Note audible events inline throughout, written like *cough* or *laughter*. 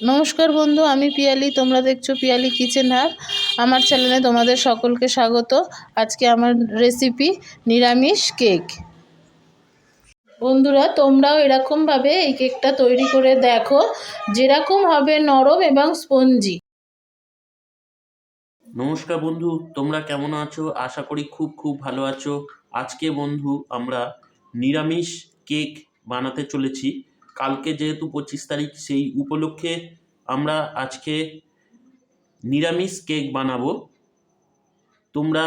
নমস্কার বন্ধু, আমি পিয়ালি, তোমরা দেখছ পিয়ালি কিচেন হাব। আমার চ্যানেলে তোমাদের সকলকে স্বাগত। আজকে আমার রেসিপি নিরামিষ কেক বন্ধুরা, তোমরাও এরকমভাবে এই কেকটা তৈরি করে দেখো। যেরকম হবে নরম এবং স্পঞ্জি নমস্কার বন্ধু, তোমরা কেমন আছো? আশা করি খুব খুব ভালো আছো। আজকে বন্ধু, আমরা নিরামিষ কেক বানাতে চলেছি। কালকে যেহেতু পঁচিশ তারিখ, সেই উপলক্ষে আমরা আজকে নিরামিষ কেক বানাবো। তোমরা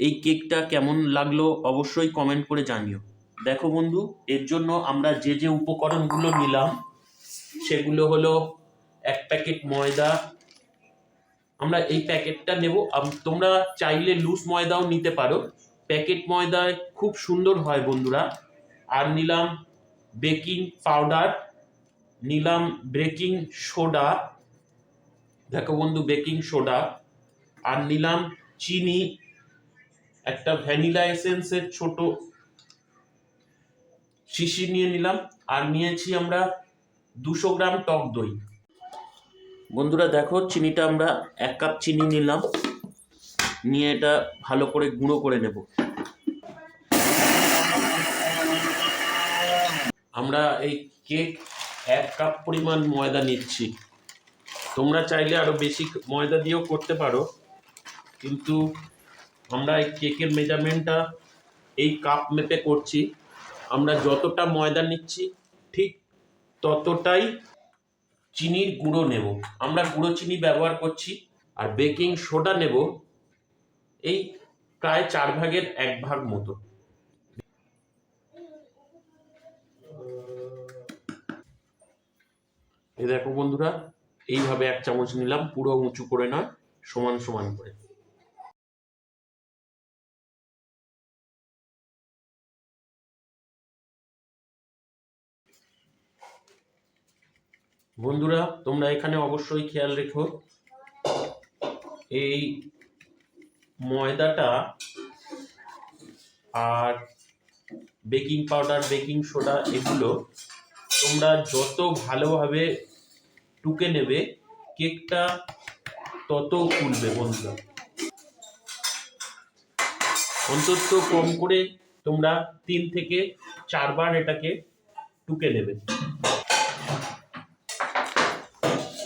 এই কেকটা কেমন লাগল অবশ্যই কমেন্ট করে জানিও। দেখো বন্ধু, এর জন্য আমরা যে যে উপকরণগুলো নিলাম, সেগুলো হলো এক প্যাকেট ময়দা। আমরা এই প্যাকেটটা নেব। তোমরা চাইলে লুজ ময়দাও নিতে পারো। প্যাকেট ময়দায় খুব সুন্দর হয় বন্ধুরা। আর নিলাম বেকিং পাউডার, নিলাম বেকিং সোডা, দেখো বন্ধু, বেকিং সোডা, আর নিলাম চিনি, একটা ভ্যানিলা এসেন্সের ছোট শিশি নিয়ে নিলাম, আর নিয়েছি আমরা দুশো গ্রাম টক দই। বন্ধুরা, দেখো চিনিটা আমরা এক কাপ চিনি নিলাম, নিয়ে এটা ভালো করে গুঁড়ো করে নেব। আমরা এই কেক এক কাপ পরিমাণ ময়দা নিচ্ছি। তোমরা চাইলে আরও বেশি ময়দা দিয়েও করতে পারো, কিন্তু আমরা এই কেকের মেজারমেন্টটা এই কাপ মেপে করছি। আমরা যতটা ময়দা নিচ্ছি, ঠিক ততটাই চিনির গুঁড়ো নেব। আমরা গুঁড়ো চিনি ব্যবহার করছি আর বেকিং সোডা নেব এই প্রায় চার ভাগের এক ভাগ মতো। এই দেখো বন্ধুরা, এইভাবে এক চামচ নিলাম, পুরো উঁচু করে নয়, সমান সমান করে। বন্ধুরা, তোমরা এখানে অবশ্যই খেয়াল রেখো, এই ময়দাটা আর বেকিং পাউডার, বেকিং সোডা এগুলো তোমরা যত ভালোভাবে টুকে নেবে, কেকটা তত ফুলবে, বন্ধুরা। অন্তত কম করে তোমরা তিন থেকে চারবার এটাকে টুকে নেবে।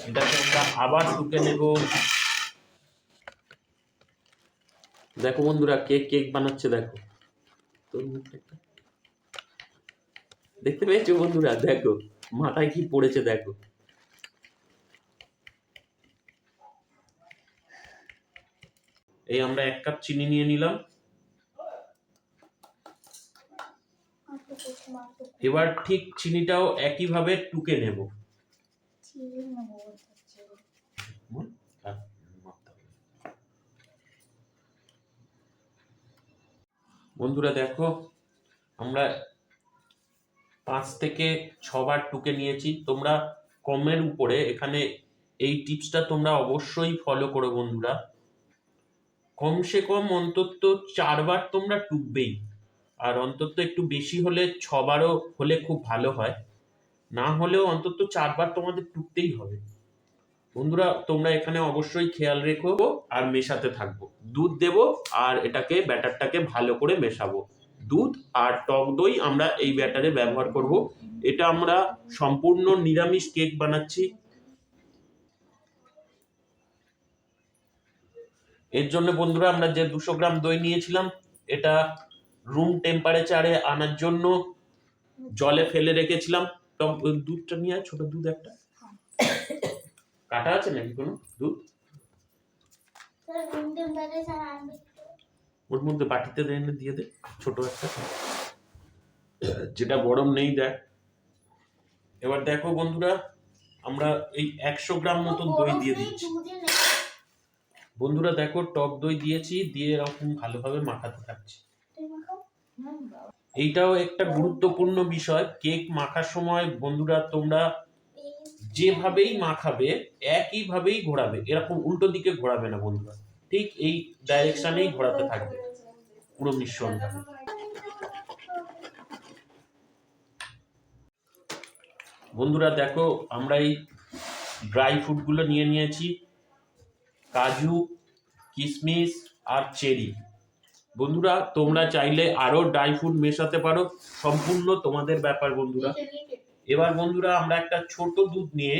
এটাকে আমরা আবার টুকে নেব। দেখো বন্ধুরা কেক কেক বানাচ্ছে দেখো। তোর মুখটা দেখতে পেয়েছ বন্ধুরা? দেখো, মাথায় কি পড়েছে দেখো। এই আমরা এক কাপ চিনি নিয়ে নিলাম। এবার ঠিক চিনিটাও একইভাবে টুকে নেব। বন্ধুরা দেখো, আমরা পাঁচ থেকে ছবার টুকে নিয়েছি। তোমরা কমের উপরে এখানে এই টিপসটা তোমরা অবশ্যই ফলো করো বন্ধুরা। কমসে কম অন্তত চারবার তোমরা টুকবেই। আর অন্তত একটু বেশি হলে ছবারও হলে খুব ভালো হয়। না হলেও অন্তত চারবার তোমাদের টুকতেই হবে। বন্ধুরা, তোমরা এখানে অবশ্যই খেয়াল রেখো আর মেশাতে থাকব। দুধ দেব আর এটাকে, ব্যাটারটাকে ভালো করে মেশাবো। দুধ আর টক দই আমরা এই ব্যাটারে ব্যবহার করব। এটা আমরা সম্পূর্ণ নিরামিষ কেক বানাচ্ছি। এর জন্য বন্ধুরা আমরা যে দুশো গ্রাম দই নিয়েছিলাম এটা রুম টেম্পারেচারে আনার জন্য জলে ফেলে রেখেছিলাম। টক দুধটা নিয়ে ছোট দুধ একটা। *coughs* কাটা আছে নাকি কোনো? দুধ? ওর মধ্যে বাটিতে এনে দিয়ে দে, ছোট একটা। যেটা গরম নেই, দেখ। এবার দেখো বন্ধুরা, আমরা এই একশো গ্রাম মতন দই দিয়ে দিচ্ছি। বন্ধুরা দেখো, টক দই দিয়েছি, দিয়ে এরকম ভালোভাবে মাখাতে থাকছি। এইটাও একটা গুরুত্বপূর্ণ বিষয়। কেক মাখার সময় বন্ধুরা তোমরা যেভাবেই মাখাবে, একইভাবেই ঘোরাবে। এরকম উল্টো দিকে ঘোরাবে না বন্ধুরা। ঠিক এই ডাইরেকশনেই ঘোরাতে থাকবে। পুরো মিশ্রণটা বন্ধুরা, দেখো, আমরা এই ড্রাই ফ্রুটগুলো নিয়ে নিয়েছি। কাজু কিশমিশ আর চেরি। বন্ধুরা, তোমরা চাইলে আরও ড্রাই ফ্রুট মেশাতে পারো। সম্পূর্ণ তোমাদের ব্যাপার, বন্ধুরা। এবার, বন্ধুরা, আমরা একটা ছোট দুধ নিয়ে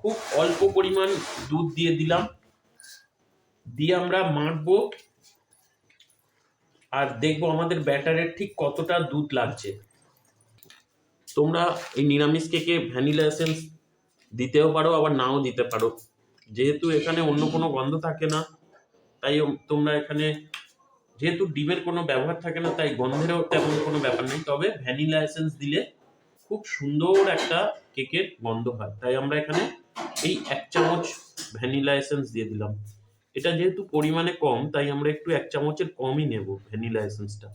খুব অল্প পরিমাণ দুধ দিয়ে দিলাম। দিয়ে আমরা মাখবো আর দেখব আমাদের ব্যাটারের ঠিক কতটা দুধ লাগছে। তোমরা এই নিরামিষ কেকে ভ্যানিলা এসেন্স দিতেও পারো, আবার নাও দিতে পারো। যেহেতু এখানে অন্য কোনো গন্ধ থাকে না, তাই তোমরা এখানে যেহেতু ডিমের কোনো ব্যবহার থাকে না, তাই গন্ধেরও তেমন কোনো ব্যাপার নেই। তবে ভ্যানিলা এসেন্স দিলে খুব সুন্দর একটা কেকের গন্ধ হয়। তাই আমরা এখানে এই এক চামচ ভ্যানিলা এসেন্স দিয়ে দিলাম। এটা যেহেতু পরিমাণে কম, তাই আমরা একটু এক চামচের কমই নেব ভ্যানিলা এসেন্সটা।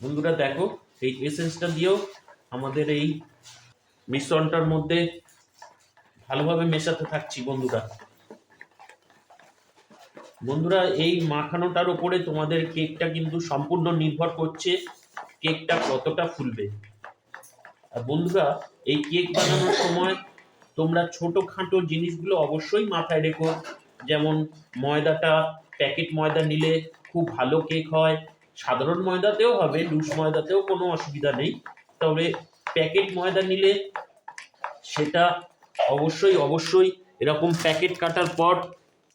বন্ধুরা দেখো, এই এসেন্সটা দিয়েও আমাদের এই মিশ্রণটার মধ্যে ভালোভাবে মেশাতে থাকছি বন্ধুরা। বন্ধুরা, এই মাখানোটার উপরে তোমাদের কেকটা কিন্তু সম্পূর্ণ নির্ভর করছে কেকটা কতটা ফুলবে। আর বন্ধুরা, এই কেক বানানোর সময় তোমরা ছোটোখাটো জিনিসগুলো অবশ্যই মাথায় রেখো। যেমন ময়দাটা প্যাকেট ময়দা নিলে খুব ভালো কেক হয়। সাধারণ ময়দাতেও হবে লুজ ময়দাতেও কোনো অসুবিধা নেই। তবে প্যাকেট ময়দা নিলে সেটা অবশ্যই অবশ্যই এরকম প্যাকেট কাটার পর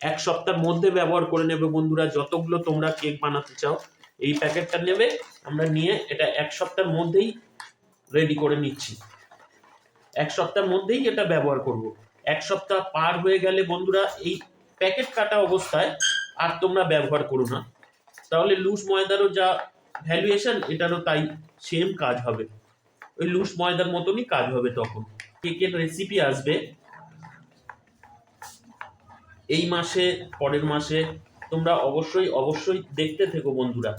এক সপ্তাহের মধ্যে ব্যবহার করে নেবে বন্ধুরা, যতগুলো তোমরা কেক বানাতে চাও। এই প্যাকেটটা নেবে, আমরা নিয়ে এটা এক সপ্তাহের মধ্যেই রেডি করে নিচ্ছি। এক সপ্তাহের মধ্যেই এটা ব্যবহার করব। এক সপ্তাহ পার হয়ে গেলে বন্ধুরা, এই প্যাকেট কাটা অবস্থায় আর তোমরা ব্যবহার করো না। তাহলে লুজ ময়দারও যা ভ্যালুয়েশন এটারও তাই সেম কাজ হবে। ওই লুজ ময়দার মতনই কাজ হবে তখন। কেকের রেসিপি আসবে। এই মাসে, পরের মাসে তোমরা অবশ্যই অবশ্যই দেখতে থেকো বন্ধুরা।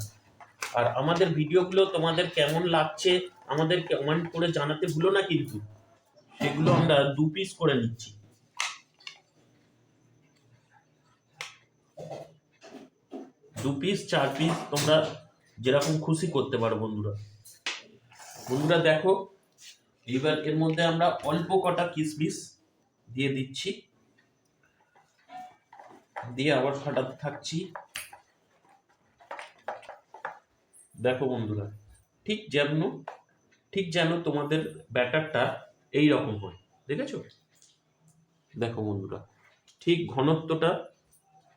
আর আমাদের ভিডিওগুলো তোমাদের কেমন লাগছে, আমাদের কমেন্ট করে জানাতে ভুলো না কিন্তু। সেগুলো আমরা দু পিস করে নিচ্ছি। দু পিস চার পিস তোমরা যেরকম খুশি করতে পারো বন্ধুরা। বন্ধুরা দেখো, এবার এর মধ্যে আমরা অল্প কটা কিশমিশ দিয়ে দিচ্ছি। দিয়ে আবার ফাটাতে থাকছি। দেখো বন্ধুরা, ঠিক যেন ঠিক যেন তোমাদের ব্যাটারটা এই রকম হয়, দেখেছ? দেখো বন্ধুরা, ঠিক ঘনত্বটা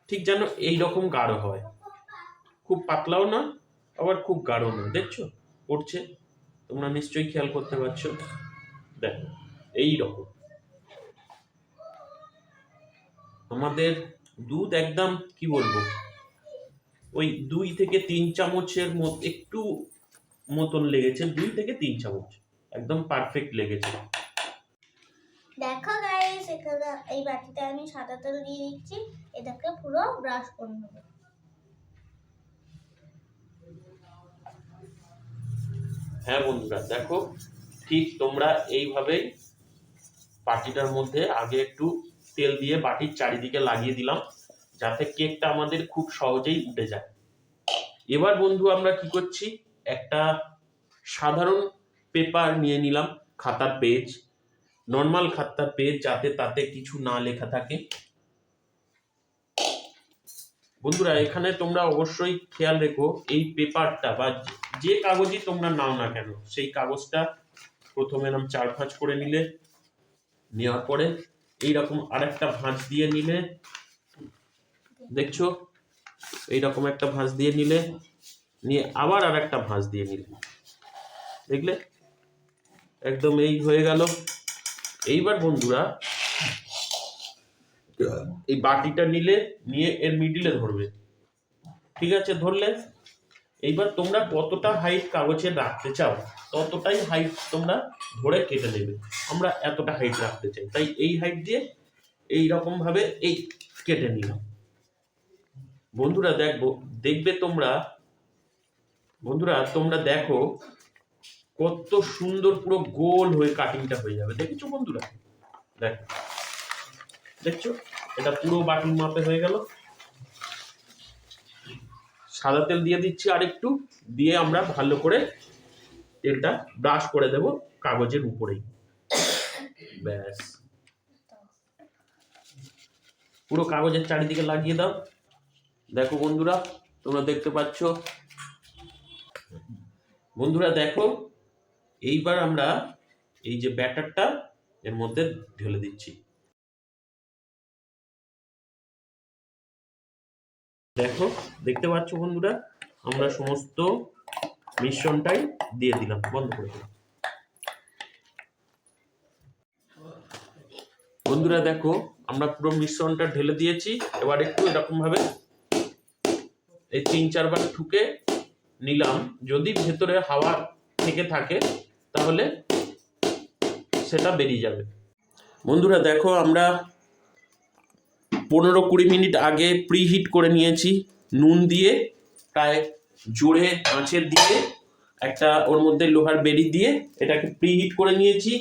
ঠিক যেন এই রকম গাঢ় হয়। খুব পাতলাও না, আবার খুব গাঢ় না, দেখছ? পড়ছে, তোমরা নিশ্চয়ই খেয়াল করতে পারছ। দেখো এই রকম আমাদের দুধ একদম, কি বলব? ওই দুই থেকে তিন চামচের মত, একটু মতন লেগেছে, দুই থেকে তিন চামচ, একদম পারফেক্ট লেগেছে। দেখো গাইস এখানে এই বাটিতে আমি সাদা তেল দিয়ে দিচ্ছি। এটাকে পুরো ব্রাশ করে নেব। হ্যাঁ বন্ধুরা, দেখো, ঠিক তোমরা এইভাবেই বাটিটার মধ্যে আগে একটু তেল দিয়ে বাটির চারিদিকে লাগিয়ে দিলাম, যাতে কেকটা আমাদের খুব সহজেই উঠে যায়। এবার বন্ধু, আমরা কি করছি? একটা সাধারণ পেপার নিয়ে নিলাম, খাতার পেজ। নর্মাল খাতার পেজ যাতে তাতে কিছু না লেখা থাকে। বন্ধুরা, এখানে তোমরা অবশ্যই খেয়াল রেখো, এই পেপারটা বা যে কাগজই তোমরা নাও না কেন, সেই কাগজটা প্রথমে এরকম চার ভাঁজ করে নিলে, নেওয়ার পরে এইরকম আরেকটা ভাঁজ দিয়ে নিলে, দেখছ? এইরকম একটা ভাঁজ দিয়ে নিলে, নিয়ে আবার আর একটা ভাঁজ দিয়ে নিলে। দেখলে? একদম এই হয়ে গেল। এইবার বন্ধুরা, এই বাটিটা নিলে, নিয়ে এর মিডিলে ধরবে। ঠিক আছে? ধরলে, এইবার তোমরা কতটা হাইট কাগজে রাখতে চাও, ততটাই হাইট তোমরা ধরে কেটে নেবে। আমরা এতটা হাইট রাখতে চাই। তাই এই হাইট দিয়ে এই ভাবে এই কেটে নিলাম। বন্ধুরা, দেখব, দেখবে তোমরা, বন্ধুরা, তোমরা দেখো কত সুন্দর পুরো গোল হয়ে কাটিংটা হয়ে যাবে। দেখেছ বন্ধুরা? দেখ। দেখছ? এটা পুরো বাটির মাপে হয়ে গেল। সাদা তেল দিয়ে দিচ্ছি আরেকটু। দিয়ে আমরা ভালো করে তেলটা ব্রাশ করে দেব কাগজের উপরেই। ব্যাস। পুরো কাগজের চারিদিকে লাগিয়ে দাও। দেখো বন্ধুরা, তোমরা দেখতে পাচ্ছ? বন্ধুরা, দেখো এইবার আমরা এই যে ব্যাটারটা এর মধ্যে ঢেলে দিচ্ছি। দেখো, দেখতে পাচ্ছ বন্ধুরা, আমরা সমস্ত মিশ্রণটাই দিয়ে দিলাম, বন্ধ করে দিলাম। বন্ধুরা, দেখো, আমরা পুরো মিশ্রণটা ঢেলে দিয়েছি। এবার একটু এরকম ভাবে এই তিন চারবার ঠুকে নিলাম। যদি ভেতরে হাওয়া থেকে থাকে তাহলে সেটা বেরিয়ে যাবে। বন্ধুরা দেখো আমরা পনেরো কুড়ি মিনিট আগে প্রিহিট করে নিয়েছি। নুন দিয়ে প্রায় জোরে আঁচের দিয়ে একটা ওর মধ্যে লোহার বেরি দিয়ে এটাকে প্রিহিট করে নিয়েছি।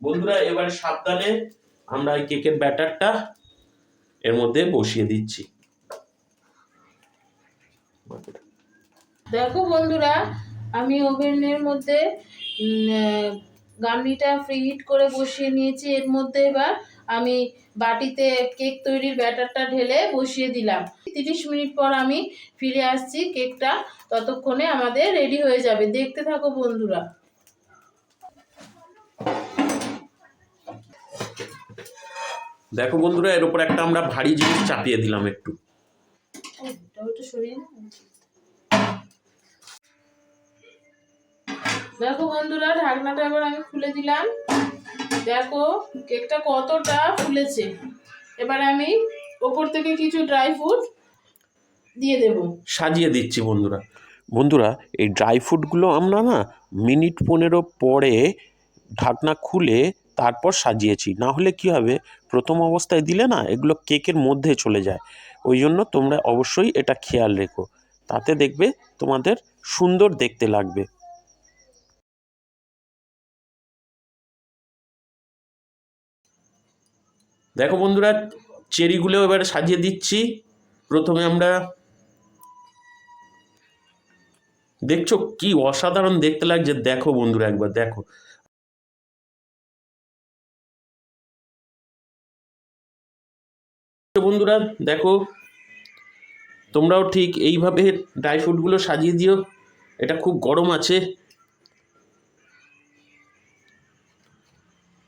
বন্ধুরা এবার সাবধানে আমরা এই কেকের ব্যাটারটা এর মধ্যে বসিয়ে দিচ্ছি। দেখো বন্ধুরা আমি ওভেনের মধ্যে গামলিটা ফ্রিহিট করে বসিয়ে নিয়েছি। এর মধ্যে এবার আমি বাটিতে কেক তৈরির ব্যাটারটা ঢেলে বসিয়ে দিলাম। তিরিশ মিনিট পর আমি ফিরে আসছি কেকটা ততক্ষণে আমাদের রেডি হয়ে যাবে। দেখতে থাকো বন্ধুরা। দেখো বন্ধুরা এর উপর একটা আমরা ভারী জিনিস চাপিয়ে দিলাম একটু। সরিয়ে দেখো বন্ধুরা, ঢাকনাটা এবার আমি খুলে দিলাম। দেখো, কেকটা কতটা ফুলেছে। এবার আমি ওপর থেকে কিছু ড্রাই ফ্রুট দিয়ে দেব। সাজিয়ে দিচ্ছি বন্ধুরা। বন্ধুরা, এই ড্রাই ফ্রুটগুলো আমরা না মিনিট পনেরো পরে ঢাকনা খুলে তারপর সাজিয়েছি। না হলে কি হবে? প্রথম অবস্থায় দিলে না এগুলো কেকের মধ্যে চলে যায়। ওই জন্য তোমরা অবশ্যই এটা খেয়াল রেখো। তাতে দেখবে তোমাদের সুন্দর দেখতে লাগবে। দেখো বন্ধুরা, চেরিগুলো এবার সাজিয়ে দিচ্ছি। প্রথমে আমরা দেখছ কি অসাধারণ দেখতে লাগছে। দেখো বন্ধুরা একবার, দেখো। বন্ধুরা, দেখো, তোমরাও ঠিক এইভাবে ড্রাই ফ্রুটগুলো সাজিয়ে দিও। এটা খুব গরম আছে।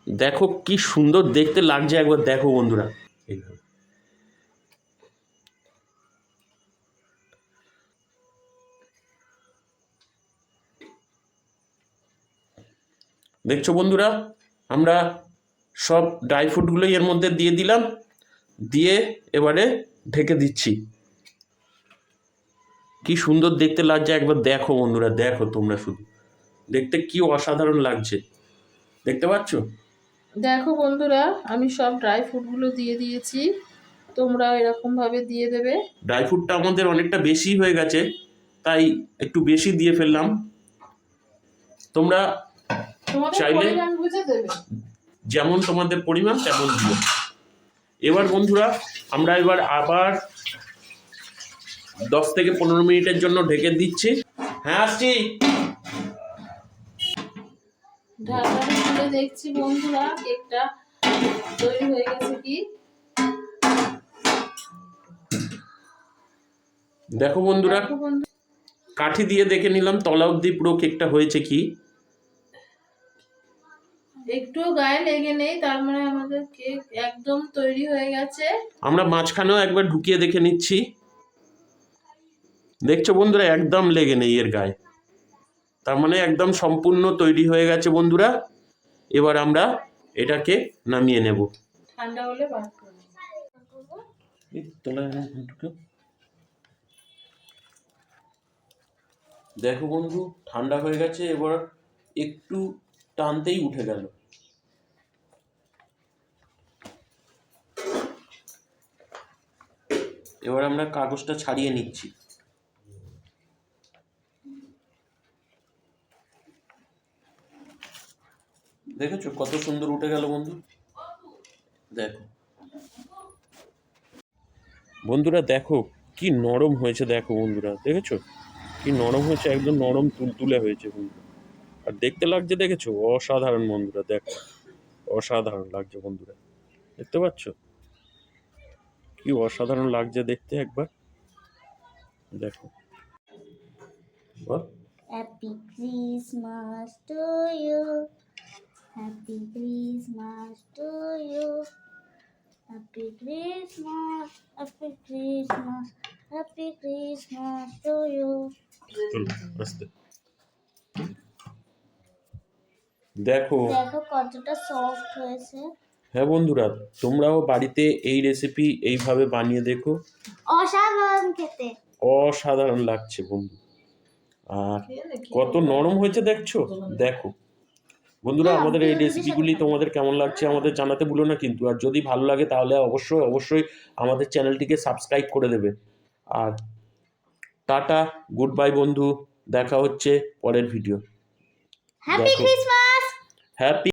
দেখো কি সুন্দর, দেখতে লাগছে একবার, দেখো বন্ধুরা। দেখছ বন্ধুরা, আমরা সব ড্রাই ফ্রুটগুলোই এর মধ্যে দিয়ে দিলাম, দিয়ে এবারে ঢেকে দিচ্ছি। কি সুন্দর দেখতে লাগছে, একবার দেখো বন্ধুরা, দেখো তোমরা শুধু। দেখতে কি অসাধারণ লাগছে। দেখতে পাচ্ছ? দেখো বন্ধুরা আমি সব ড্রাই ফ্রুটগুলো দিয়ে দিয়েছি। তোমরা এরকমভাবে দিয়ে দেবে। ড্রাই ফ্রুটটা আমাদের অনেকটা বেশি হয়ে গেছে তাই একটু বেশি দিয়ে ফেললাম। তোমরা চাইলে- যেমন তোমাদের পরিমাণ তেমন দিও। এবার বন্ধুরা আমরা এবার আবার দশ থেকে পনেরো মিনিটের জন্য ঢেকে দিচ্ছি। হ্যাঁ আসছি। ঢাকাটা খুলে দেখছি বন্ধুরা কেকটা তৈরি হয়ে গেছে কি? দেখো বন্ধুরা কাঠি দিয়ে দেখে নিলাম তলা অব্দি পুরো কেকটা হয়েছে কি? একটু গায়ে লেগে নেই তার মানে আমাদের কেক একদম তৈরি হয়ে গেছে। আমরা মাঝখানেও একবার ঢুকিয়ে দেখে নিচ্ছি। দেখছ বন্ধুরা একদম লেগে নেই এর গায়ে। তার মানে একদম সম্পূর্ণ তৈরি হয়ে গেছে বন্ধুরা। এবার আমরা এটাকে নামিয়ে নেব। ঠান্ডা হলে। দেখো বন্ধু ঠান্ডা হয়ে গেছে এবার একটু টানতেই উঠে গেল। এবার আমরা কাগজটা ছাড়িয়ে নিচ্ছি। দেখেছ? কত সুন্দর উঠে গেল বন্ধু। দেখো। বন্ধুরা, দেখো, কি নরম হয়েছে, দেখো বন্ধুরা, দেখেছ? কি নরম হয়েছে, একদম নরম তুলতুলে হয়েছে বন্ধু আর দেখতে লাগছে, দেখেছ? অসাধারণ বন্ধুরা, দেখো। অসাধারণ লাগছে বন্ধুরা। দেখতে পাচ্ছ? কি অসাধারণ লাগছে দেখতে একবার। দেখো। বল। Happy Christmas to you to you happy Christmas happy Christmas happy Christmas to you চলো আস্তে। দেখো। দেখো কতটা সফট হয়েছে। হ্যাঁ বন্ধুরা তোমরাও বাড়িতে এই রেসিপি এইভাবে বানিয়ে দেখো। অসাধারণ খেতে। অসাধারণ লাগছে বন্ধু। আর কত নরম হয়েছে দেখছ? দেখো। বন্ধুরা হ্যাঁ, আমাদের এই রেসিপিগুলি তোমাদের কেমন লাগছে আমাদের জানাতে ভুলো না কিন্তু। আর যদি ভালো লাগে তাহলে অবশ্যই অবশ্যই আমাদের চ্যানেলটিকে সাবস্ক্রাইব করে দেবে। আর টাটা গুড বাই বন্ধু। দেখা হচ্ছে পরের ভিডিও হ্যাপি ক্রিসমাস হ্যাপি